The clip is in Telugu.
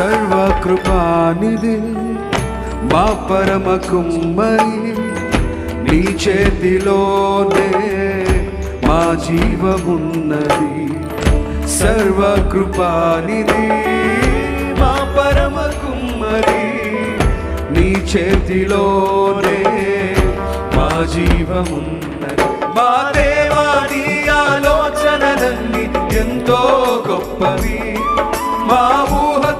సర్వకృపానిది మా పరమ కుమ్మరి నీ చేతిలోనే మా జీవమున్నది. సర్వకృపానిది మా పరమ కుమ్మరి నీ చేతిలోనే మా జీవమున్నది. మా దేవా ఆలోచనలన్నీ ఎంతో గొప్పవి. మా ఊహ